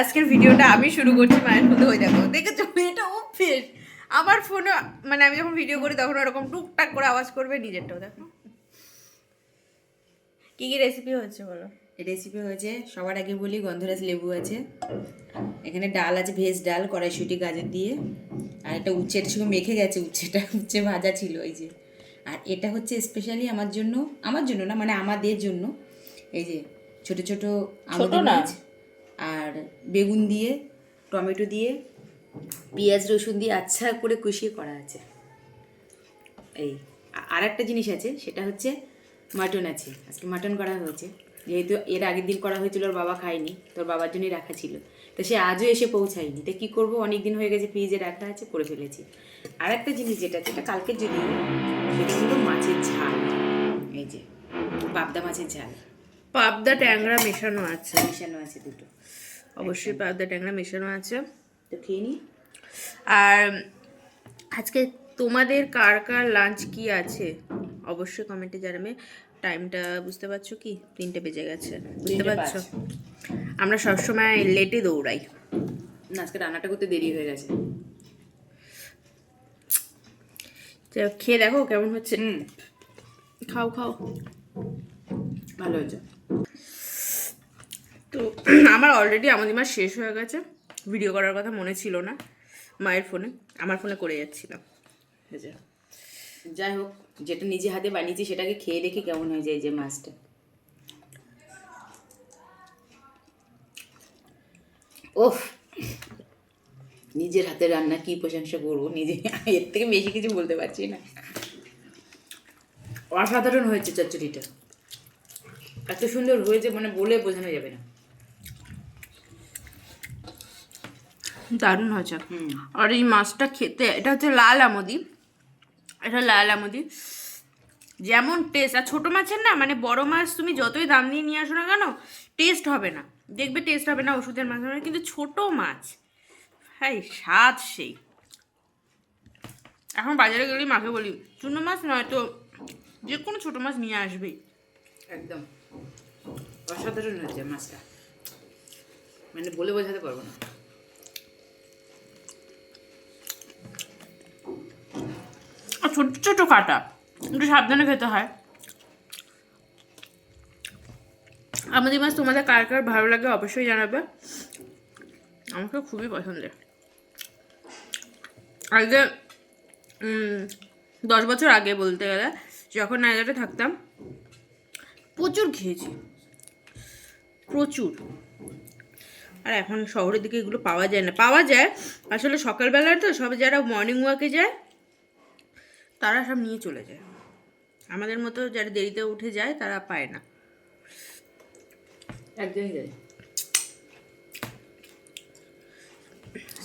আজকের ভিডিওটা আমি শুরু করছি মায়ের মধ্যে হয়ে যাব। দেখেছ? এটা অভ্যেস। আমার ফোনে মানে আমি যখন ভিডিও করি তখন ওরকম টুকটাক করে আওয়াজ করবে নিজেরটাও দেখো। কি কি রেসিপি হচ্ছে বলো? রেসিপি হয়েছে সবার আগে বলি গন্ধরাজ লেবু আছে। এখানে ডাল আছে ভেজ ডাল কড়াইশুটি গাজর দিয়ে। আর এটা উচ্ছের সঙ্গে মেখে গেছে উচ্ছেটা উচ্ছে ভাজা ছিল এই যে। আর এটা হচ্ছে স্পেশালি আমার জন্য আমার জন্য না মানে আমাদের জন্য। এই যে ছোট ছোট আমুদি না। মাছ আর বেগুন দিয়ে টমেটো দিয়ে পেঁয়াজ রসুন দিয়ে আচ্ছা করে কষিয়ে করা আছে। এই আর একটা জিনিস আছে সেটা হচ্ছে মাটন আছে। আজকে মাটন করা হয়েছে। যেহেতু এর আগের দিন করা হয়েছিল ওর বাবা খায়নি তোর বাবার জন্যই রাখা ছিল। তো সে আজও এসে পৌঁছায়নি। তো কী করব অনেক দিন হয়ে গেছে ফ্রিজে রাখা আছে করে ফেলেছি। আর একটা জিনিস যেটা যেটা কালকের যদি সেটা হলো মাছের ঝাল। এই যে পাবদা মাছের ঝাল। পাবদা ট্যাংরা মেশানো আছে। মেশানো আছে দুটো। অবশ্যই পাবদা ট্যাংরা মেশানো আছে। তো খেয়ে নিই। আর আজকে তোমাদের কার কার লাঞ্চ কি আছে? অবশ্যই কমেন্টে জানাবে। টাইমটা বুঝতে পারছ কি? তিনটে বেজে গেছে। বুঝতে পারছ? আমরা সবসময় লেটে দৌড়াই। না আজকে রান্নাটা করতে দেরি হয়ে গেছে। খেয়ে দেখো কেমন হচ্ছে। খাও খাও। ভালো হয়েছে। তো আমার অলরেডি আমাদের মাস শেষ হয়ে গেছে। ভিডিও করার কথা মনে ছিল না। মায়ের ফোনে আমার ফোনে করে যাচ্ছিলাম। যাই হোক, যেটা নিজে হাতে বানিয়েছি সেটাকে খেয়ে দেখি কেমন হয়ে যায় যে মাছটা। ওফ, নিজের হাতে রান্না কি প্রশংসা করব? নিজে, এর থেকে বেশি কিছু বলতে পারছি না। অসাধারণ হয়েছে চচ্চড়িটা। এত সুন্দর হয়েছে মানে বলে বোঝানো যাবে না। দারুণ হয়েছে। আর এই মাছটা খেতে এটা হচ্ছে লাল আমদি। এটা লাল আমদি। যেমন টেস্ট আর ছোটো মাছের না মানে বড় মাছ তুমি যতই দাম দিয়ে নিয়ে আসো না কেন টেস্ট হবে না। দেখবে টেস্ট হবে না ওষুধের মাছ হবে কিন্তু ছোট মাছ হ্যাঁ স্বাদ সেই। এখন বাজারে গেলেই মাকে বলি চুনো মাছ নয় তো যে কোনো ছোটো মাছ নিয়ে আসবেই একদম। অসাধারণ হয়েছে মাছটা। মানে বলে বোঝাতে পারব না। ছোট ছোট কাটা। একটু সাবধানে খেতে হয়। আমাদের মাছ তোমাদের কার কার ভালো লাগে অবশ্যই জানাবে। আমাকে খুবই পছন্দের। আগে দশ বছর আগে বলতে গেলে, যখন নাইজাটে থাকতাম, প্রচুর খেয়েছি। প্রচুর। আর এখন শহরের দিকে এগুলো পাওয়া যায় না। পাওয়া যায়, আসলে সকালবেলায় তো সব যারা মর্নিং ওয়াকে যায় তারা সব নিয়ে চলে যায়। আমাদের মতো যারা দেরিতে উঠে যায় তারা পায় না। একদমই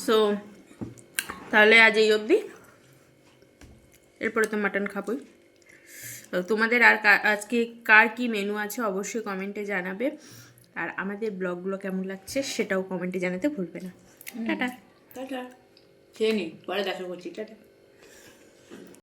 সো তাহলে আজ এই অবধি। এরপরে তো মাটন খাবোই। তোমাদের আর আজকে কার কি মেনু আছে অবশ্যই কমেন্টে জানাবে। আর আমাদের ব্লগগুলো কেমন লাগছে সেটাও কমেন্টে জানাতে ভুলবে না। টাটা। টাটা। খেয়ে নি পরে দেখা করছি। টাটা।